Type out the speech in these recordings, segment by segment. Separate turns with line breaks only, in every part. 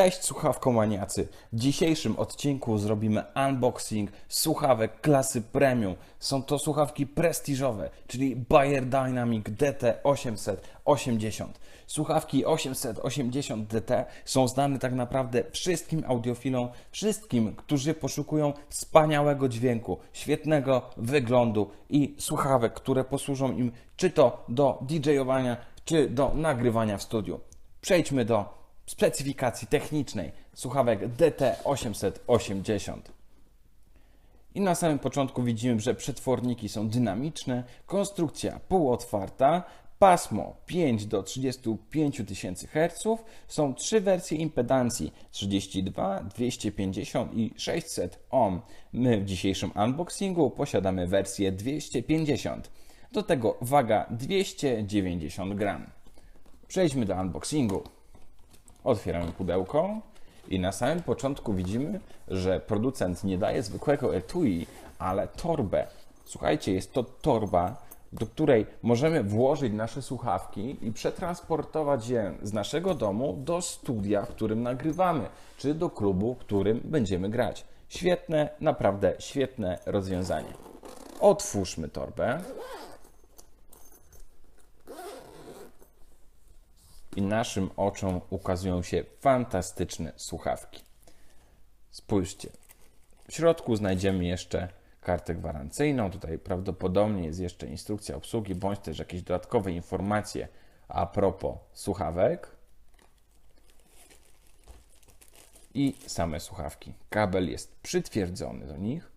Cześć słuchawkomaniacy! W dzisiejszym odcinku zrobimy unboxing słuchawek klasy premium. Są to słuchawki prestiżowe, czyli Bayer Dynamic DT880. Słuchawki 880 DT są znane tak naprawdę wszystkim audiofilom, wszystkim, którzy poszukują wspaniałego dźwięku, świetnego wyglądu i słuchawek, które posłużą im czy to do DJ-owania, czy do nagrywania w studiu. Przejdźmy do specyfikacji technicznej słuchawek DT880. I na samym początku widzimy, że przetworniki są dynamiczne, konstrukcja półotwarta, pasmo 5 do 35 tysięcy Hz, są trzy wersje impedancji 32, 250 i 600 ohm. My w dzisiejszym unboxingu posiadamy wersję 250. Do tego waga 290 gram. Przejdźmy do unboxingu. Otwieramy pudełko i na samym początku widzimy, że producent nie daje zwykłego etui, ale torbę. Słuchajcie, jest to torba, do której możemy włożyć nasze słuchawki i przetransportować je z naszego domu do studia, w którym nagrywamy, czy do klubu, w którym będziemy grać. Świetne, naprawdę świetne rozwiązanie. Otwórzmy torbę. I naszym oczom ukazują się fantastyczne słuchawki. Spójrzcie. W środku znajdziemy jeszcze kartę gwarancyjną. Tutaj prawdopodobnie jest jeszcze instrukcja obsługi, bądź też jakieś dodatkowe informacje a propos słuchawek. I same słuchawki. Kabel jest przytwierdzony do nich.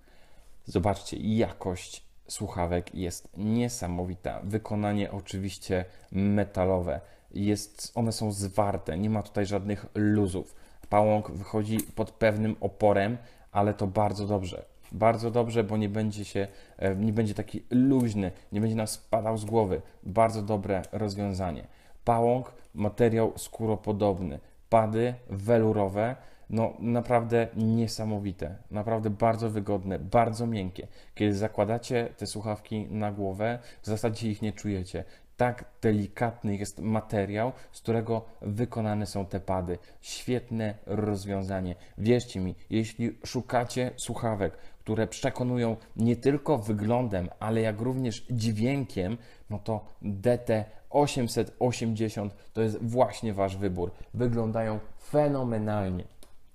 Zobaczcie, jakość słuchawek jest niesamowita. Wykonanie oczywiście metalowe jest, one są zwarte, nie ma tutaj żadnych luzów. Pałąk wychodzi pod pewnym oporem, ale to bardzo dobrze. Bardzo dobrze, bo nie będzie się, e, nie będzie taki luźny, nie będzie nam spadał z głowy. Bardzo dobre rozwiązanie. Pałąk, materiał skóropodobny, pady welurowe, no naprawdę niesamowite, naprawdę bardzo wygodne, bardzo miękkie. Kiedy zakładacie te słuchawki na głowę, w zasadzie ich nie czujecie tak delikatny jest materiał, z którego wykonane są te pady. Świetne rozwiązanie. Wierzcie mi, jeśli szukacie słuchawek, które przekonują nie tylko wyglądem, ale jak również dźwiękiem, no to DT 880 to jest właśnie Wasz wybór. Wyglądają fenomenalnie.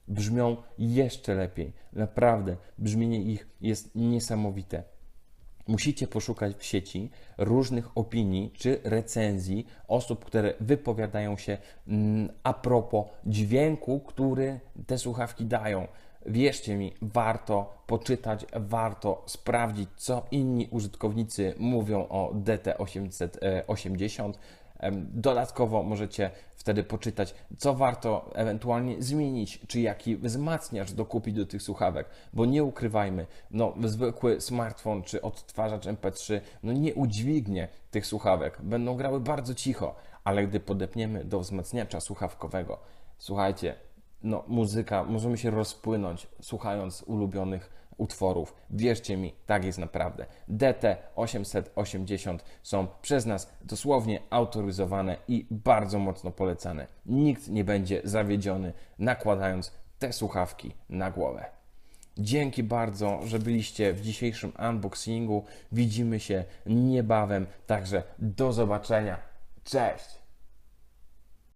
Brzmią jeszcze lepiej. Naprawdę, brzmienie ich jest niesamowite musicie poszukać w sieci różnych opinii czy recenzji osób, które wypowiadają się mm, a propos dźwięku, który te słuchawki dają. Wierzcie mi, warto poczytać, warto sprawdzić, co inni użytkownicy mówią o DT880. Dodatkowo możecie wtedy poczytać, co warto ewentualnie zmienić, czy jaki wzmacniacz dokupić do tych słuchawek, bo nie ukrywajmy, no zwykły smartfon czy odtwarzacz MP3 no nie udźwignie tych słuchawek, będą grały bardzo cicho, ale gdy podepniemy do wzmacniacza słuchawkowego, słuchajcie, no muzyka, możemy się rozpłynąć słuchając ulubionych utworów. Wierzcie mi, tak jest naprawdę. DT880 są przez nas dosłownie autoryzowane i bardzo mocno polecane. Nikt nie będzie zawiedziony nakładając te słuchawki na głowę. Dzięki bardzo, że byliście w dzisiejszym unboxingu. Widzimy się niebawem, także do zobaczenia. Cześć!